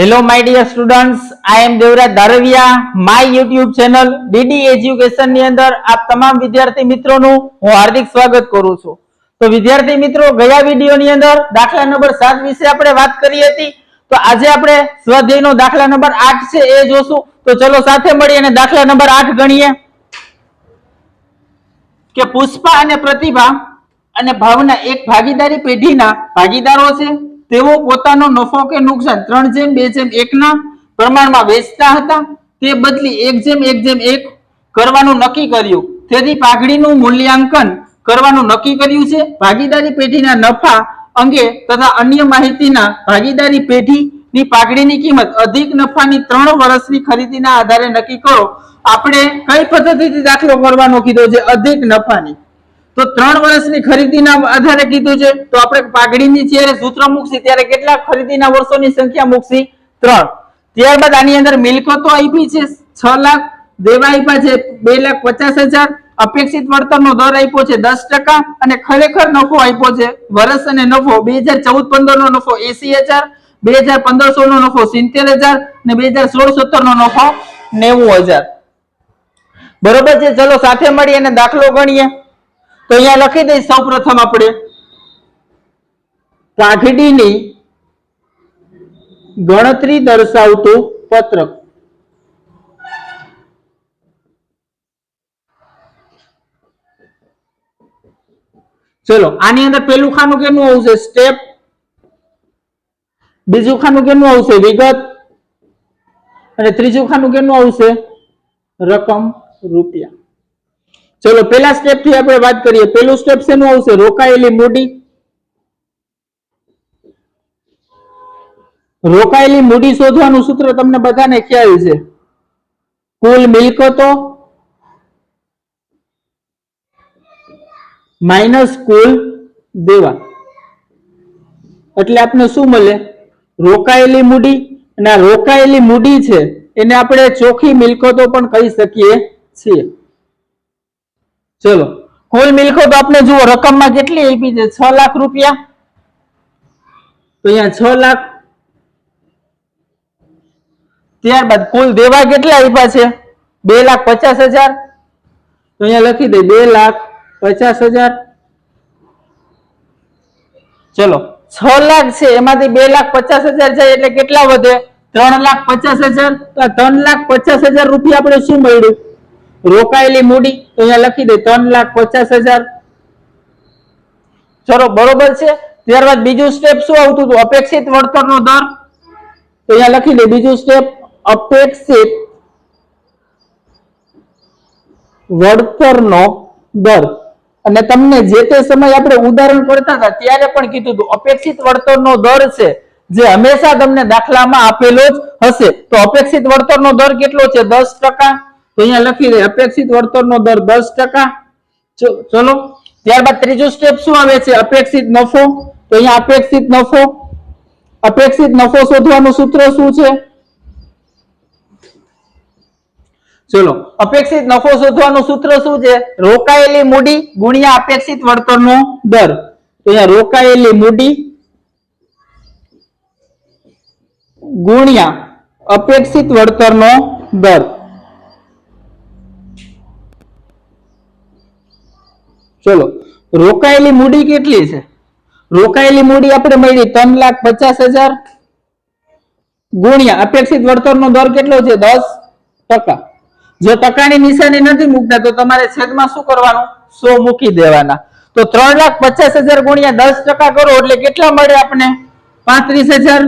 Hello my dear students I am Devraj Darviya my YouTube channel DD એજ્યુકેશનની અંદર આપ તમામ વિદ્યાર્થી મિત્રોનું હું હાર્દિક સ્વાગત કરું છું. તો વિદ્યાર્થી મિત્રો, ગયા વીડિયો ની અંદર દાખલા નંબર સાત વિશે આપણે વાત કરી હતી. તો આજે આપણે સ્વાધ્યાયનો દાખલા નંબર આઠ છે, એ જોશું. તો ચલો સાથે મળી અને દાખલા નંબર આઠ ગણીએ. કે પુષ્પા અને પ્રતિભા અને ભાવના એક ભાગીદારી પેઢીના ભાગીદારો છે. તેઓ પોતાનો નફો કે નુકસાન ત્રણ જેમ, બે જેમ, એકના પ્રમાણમાં વેચતા હતા. તે બદલી એક જેમ એક જેમ, એક કરવાનું નક્કી કર્યું. તેથી પાઘડીનું મૂલ્યાંકન કરવાનું નક્કી કર્યું છે. ભાગીદારી પેઢીના નફા અંગે તથા અન્ય માહિતીના ભાગીદારી પેઢીની પાઘડીની કિંમત અધિક નફાની ત્રણ વર્ષની ખરીદીના આધારે નક્કી કરો. આપણે કઈ પદ્ધતિથી દાખલો કરવાનો કીધો છે? અધિક નફાની. તો ત્રણ વર્ષની ખરીદીના આધારે કીધું છે. તો આપણે પાઘડીની જ્યારે સૂત્ર મૂકશી, ત્યારે કેટલા ખરીદીના વર્ષોની સંખ્યા મૂકશી? ત્રણ. ત્યારબાદ આની અંદર મિલકતો આપી છે, છ લાખ દેવા આપ્યા છે, બે લાખ પચાસ હજાર. અપેક્ષિત વળતરનો દર આપ્યો છે દસ ટકા અને ખરેખર નફો આપ્યો છે વર્ષ અને નફો બે હજાર ચૌદ પંદર નો નફો એસી હજાર, બે હજાર પંદર સોળ નો નફો સિત્તેર હજાર અને બે હજાર સોળ સત્તર નો નફો નેવું હજાર. બરોબર છે? ચલો સાથે મળી અને દાખલો ગણીએ. તો અહીંયા લખી દઈશ સૌ પ્રથમ આપણે કાઘડીની ગણતરી દર્શાવતું પત્રક ચલો, આની અંદર પેલું ખાનું કેનું આવશે? સ્ટેપ. બીજું ખાનું કેનું આવશે? વિગત. અને ત્રીજું ખાનું કેનું આવશે? રકમ રૂપિયા. ચલો પેલા સ્ટેપથી આપણે વાત કરીએ. પેલું સ્ટેપ શેનું આવશે? રોકાયેલી મૂડી? રોકાયેલી મૂડી શોધવાનું સૂત્ર તમને બધાને ખ્યાલ છે. કુલ મિલકતો માઇનસ કુલ દેવા. એટલે આપણે શું મળે? રોકાયેલી મૂડી. અને આ રોકાયેલી મૂડી છે, એને આપણે ચોખ્ખી મિલકતો પણ કહી શકીએ છીએ. ચલો. કુલ મિલકત આપણે જુઓ, રકમમાં કેટલી આપી છે? છ લાખ રૂપિયા. તો અહીંયા છ લાખ. ત્યારબાદ કુલ દેવા કેટલા આપ્યા છે? બે લાખ પચાસ હજાર. તો અહીંયા લખી દે, બે લાખ પચાસ હજાર. ચલો. છ લાખ છે, એમાંથી બે લાખ પચાસ હજાર જાય એટલે કેટલા વધે? ત્રણ લાખ પચાસ હજાર. તો ત્રણ લાખ પચાસ હજાર રૂપિયા આપણે શું મળ્યું? રોકાયેલી મૂડી, તો અહીંયા લખી દે, ત્રણ લાખ પચાસ હજાર. ચલો, બરોબર છે? ત્યારબાદ બીજું સ્ટેપ શું આવતું હતું? અપેક્ષિત વળતરનો દર. તો અહીંયા લખી દે, બીજું સ્ટેપ અપેક્ષિત વળતરનો દર. અને તમને જે તે સમયે આપણે ઉદાહરણ કરતા હતા, ત્યારે પણ કીધું હતું, અપેક્ષિત વળતરનો દર છે, જે હંમેશા તમને દાખલામાં આપેલો જ હશે. તો અપેક્ષિત વળતરનો દર કેટલો છે? દસ ટકા. તો અહીંયા લખી દે, અપેક્ષિત વળતરનો દર દસ ટકા. ચલો, ત્યારબાદ ત્રીજું સ્ટેપ શું આવે છે? અપેક્ષિત નફો. તો અહીંયા અપેક્ષિત નફો. અપેક્ષિત નફો શોધવાનું સૂત્ર શું છે? ચલો, અપેક્ષિત નફો શોધવાનું સૂત્ર શું છે? રોકાયેલી મૂડી ગુણ્યા અપેક્ષિત વળતરનો દર. તો અહીંયા રોકાયેલી મૂડી ગુણ્યા અપેક્ષિત વળતરનો દર. ચલો, રોકાયેલી મૂડી કેટલી છે? રોકાયેલી મૂડી આપણે મળી ત્રણ લાખ પચાસ હજાર ગુણ્યા, અપેક્ષિત વળતરનો દર કેટલો છે? દસ ટકા. જો ટકાની નિશાની નથી મૂકતા, તો તમારે છેદમાં શું કરવાનું? સો મૂકી દેવાના. તો ત્રણ લાખ પચાસ હજાર ગુણ્યા દસ ટકા કરો, એટલે કેટલા મળે આપણે પાંત્રીસ હજાર.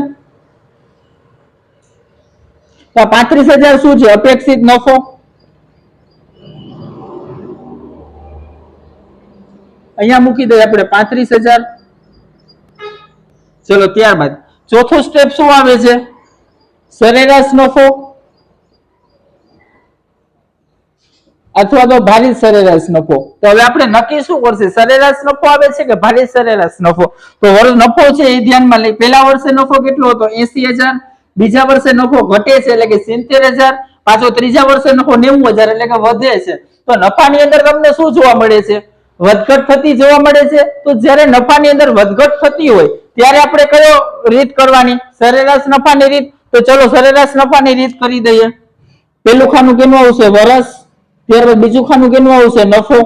પાંત્રીસ હજાર શું છે? અપેક્ષિત નફો? અહીંયા મૂકી દઈએ આપણે પાંત્રીસ હજાર. ચલો, ત્યારબાદ ચોથો સ્ટેપ શું આવે છે? સરેરાશ નફો અથવા તો ભારિત સરેરાશ નફો. તો હવે આપણે નક્કી શું કરશે? સરેરાશ નફો આવે છે કે ભારિત સરેરાશ નફો? તો વર્ષ નફો છે એ ધ્યાનમાં લઈ. પહેલા વર્ષે નફો કેટલો હતો? એસી હજાર. બીજા વર્ષે નફો ઘટે છે એટલે કે સિત્તેર હજાર. પાછો ત્રીજા વર્ષે નફો નેવું હજાર એટલે કે વધે છે. તો નફાની અંદર તમને શું જોવા મળે છે? વધઘટ થતી જોવા મળે છે, તો જ્યારે નફાની અંદર વધઘટ થતી હોય, ત્યારે આપણે કયો રીત કરવાની? સરેરાશ નફાની રીત? તો ચલો સરેરાશ નફાની રીત કરી દઈએ. પેલું ખાનું કેનું આવશે? વરસ. ત્યારબાદ બીજું ખાનું કેનું આવશે? નફો.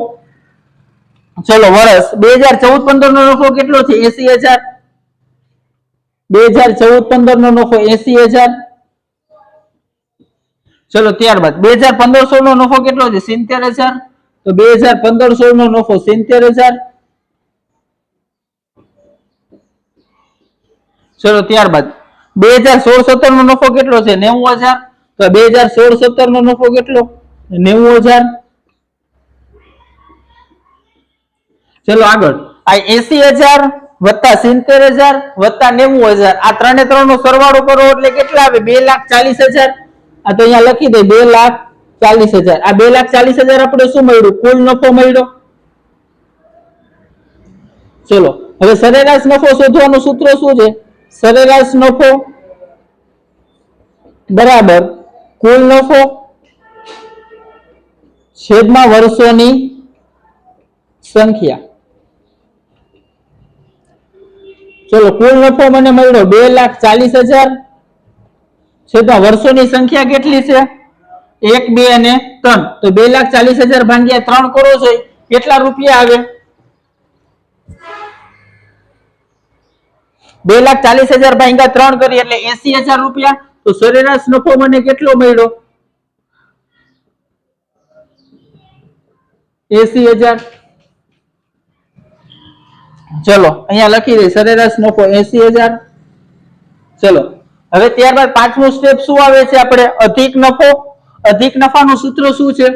ચલો, વરસ. બે હજાર ચૌદ પંદર નો નફો કેટલો છે? એસી હજાર. બે હજાર ચૌદ પંદર નો નફો એસી હજાર. ચલો, ત્યારબાદ. બે હજાર પંદરસો નો નફો કેટલો છે? સિત્તેર હજાર. તો બે હજાર પંદરસો નો નફો સિત્તેર હજાર. ચલો, ત્યારબાદ. બે હજાર સોળ સત્તર નો નફો કેટલો છે? નેવું હજાર. તો બે હજાર સોળ સત્તર નો નફો કેટલો? નેવું હજાર. ચલો, આગળ. આ એસી હજાર વત્તા સિત્તેર હજાર વત્તા નેવું હજાર. આ ત્રણે ત્રણ નો સરવાળો કરો એટલે કેટલા આવે? બે લાખ ચાલીસ હજાર. આ તો અહીંયા લખી દે, બે લાખ ચાલીસ હજાર. આ બે લાખ ચાલીસ હજાર આપણે શું મળ્યું? કુલ નફો મળ્યો. ચલો, હવે સરેરાશ નફો શોધવાનું સૂત્ર શું છે? સરેરાશ નફો બરાબર કુલ નફો છેદમાં વર્ષોની સંખ્યા. ચલો, કુલ નફો મને મળ્યો બે લાખ ચાલીસ હજાર. છેદમાં વર્ષોની સંખ્યા કેટલી છે? એક, બે અને ત્રણ. તો બે લાખ ચાલીસ હજાર ભાગ્યા ત્રણ કરો છો, કેટલા રૂપિયા આવે? બે લાખ ચાલીસ હજાર ભાગ્યા ત્રણ કરી, એટલે એસી હજાર રૂપિયા. તો સરેરાશ નફો મને કેટલો મળ્યો? એસી હજાર. ચલો, અહીંયા લખી દે, સરેરાશ નફો એસી હજાર. ચલો, હવે ત્યારબાદ પાંચમું સ્ટેપ શું આવે છે આપણે? અધિક નફો. અધિક નફાનું સૂત્ર શું છે?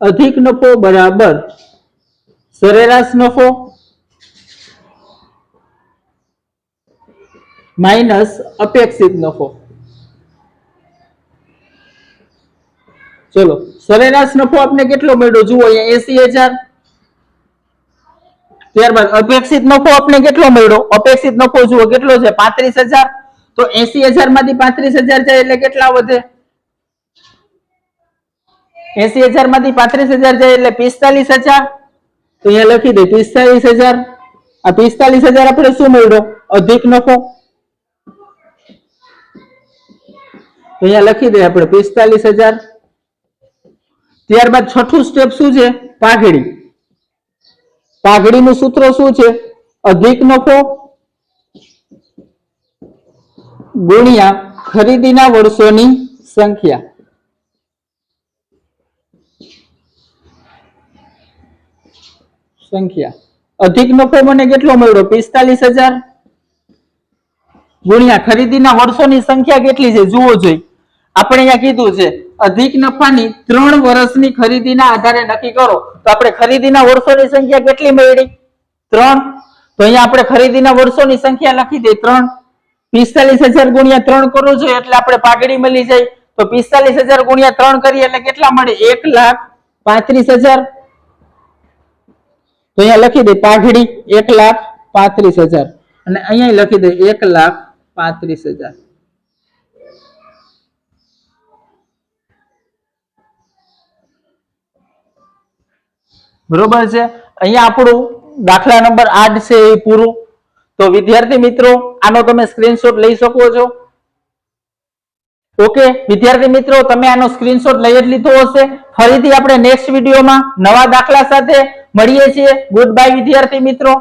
અધિક નફો બરાબર સરેરાશ નફો માઇનસ અપેક્ષિત નફો. ચલો, સરેરાશ નફો આપને કેટલો મળ્યો? જુઓ અહીંયા એસી હજાર. ત્યારબાદ અપેક્ષિત નફો આપને કેટલો મળ્યો? અપેક્ષિત નફો જુઓ, કેટલો છે? પાંત્રીસ હજાર. તો એસી હજારમાંથી પાંત્રીસ હજાર જાય એટલે કેટલા વધે? એસી હજારમાંથી પાંત્રીસ હજાર જાય એટલે પિસ્તાલીસ હજાર. તો અહીંયા લખી દે, પિસ્તાલીસ હજાર. આ પિસ્તાલીસ હજાર આપણે શું મળ્યો? અધિક નફો. અહીંયા લખી દે આપણે પિસ્તાલીસ હજાર. ત્યારબાદ છઠ્ઠું સ્ટેપ શું છે? પાઘડી. પાઘડીનું સૂત્ર શું છે? અધિક નફો. ગુણ્યા ખરીદીના વર્ષોની સંખ્યા. સંખ્યા. અધિક નફો મને કેટલો મળ્યો? પિસ્તાલીસ હજાર? ગુણ્યા ખરીદીના વર્ષોની સંખ્યા કેટલી છે? જુઓ જોઈ. આપણે અહીંયા કીધું છે, અધિક નફાની ત્રણ વર્ષની ખરીદીના આધારે નક્કી કરો. તો આપણે ખરીદીના વર્ષોની સંખ્યા કેટલી મળી? ત્રણ. તો અહીંયા આપણે ખરીદીના વર્ષોની સંખ્યા લખી દઈએ ત્રણ. પિસ્તાલીસ હજાર ગુણ્યા ત્રણ કરવું જોઈએ એટલે આપણે પાઘડી મળી જાય. તો પિસ્તાલીસ હજાર ગુણ્યા ત્રણ કરીએ એટલે કેટલા મળે? એક લાખ પાંત્રીસ હજાર. તો અહીંયા લખી દે પાઘડી એક લાખ પાંત્રીસ હજાર. અને અહીંયા લખી દે એક લાખ પાંત્રીસ હજાર. બરોબર છે? અહીંયા આપણું દાખલા નંબર આઠ છે એ પૂરું. તો વિદ્યાર્થી મિત્રો, આનો તમે સ્ક્રીનશોટ લઈ શકો છો. ઓકે વિદ્યાર્થી મિત્રો, તમે આનો સ્ક્રીનશોટ લઈ જ લીધો હશે. ફરીથી આપણે નેક્સ્ટ વિડીયોમાં નવા દાખલા સાથે મળીએ છીએ. ગુડ બાય વિદ્યાર્થી મિત્રો.